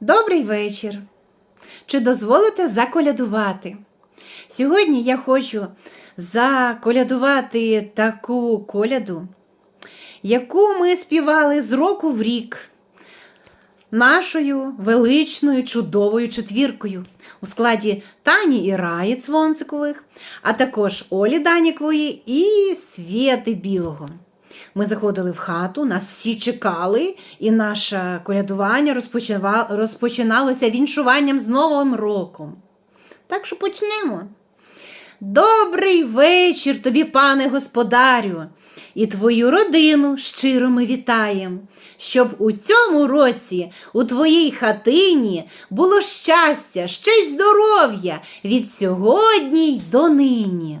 Добрий вечір. Чи дозволите заколядувати? Сьогодні я хочу заколядувати таку коляду, яку ми співали з року в рік нашою величною чудовою четвіркою у складі Тані і Раї Цвонцикових, а також Олі Данікової і Свєти Білого. Ми заходили в хату, нас всі чекали, і наше колядування розпочиналося віншуванням з Новим роком. Так що почнемо. Добрий вечір тобі, пане господарю, і твою родину щиро ми вітаєм, щоб у цьому році у твоїй хатині було щастя, ще й здоров'я від сьогодні й до нині.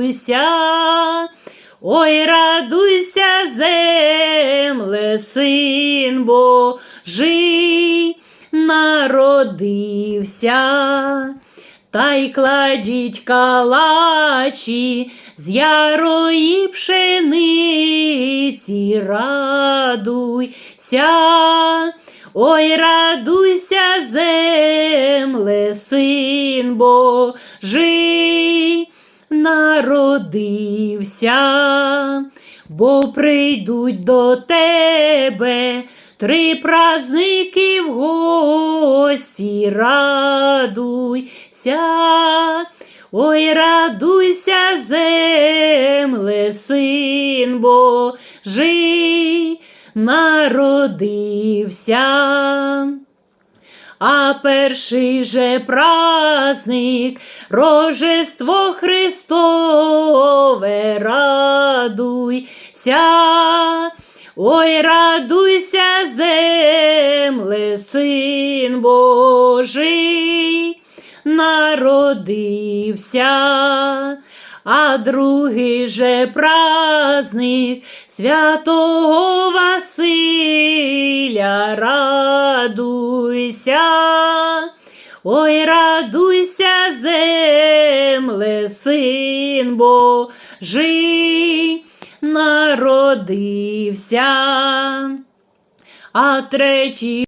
радуйся. Ой, радуйся, земле, син Божий народився. Та й кладіть калачі з ярої пшениці, радуйся, ой, радуйся, земле, народився, бо прийдуть до тебе три праздники в гості, радуйся, ой, радуйся, земле, син Божий народився. А перший же праздник, Рожество Христове, радуйся, ой, радуйся, земле, син Божий. Народився. А другий же праздник святого Василя, радуйся, ой, радуйся, земле, син Божий народився. А третій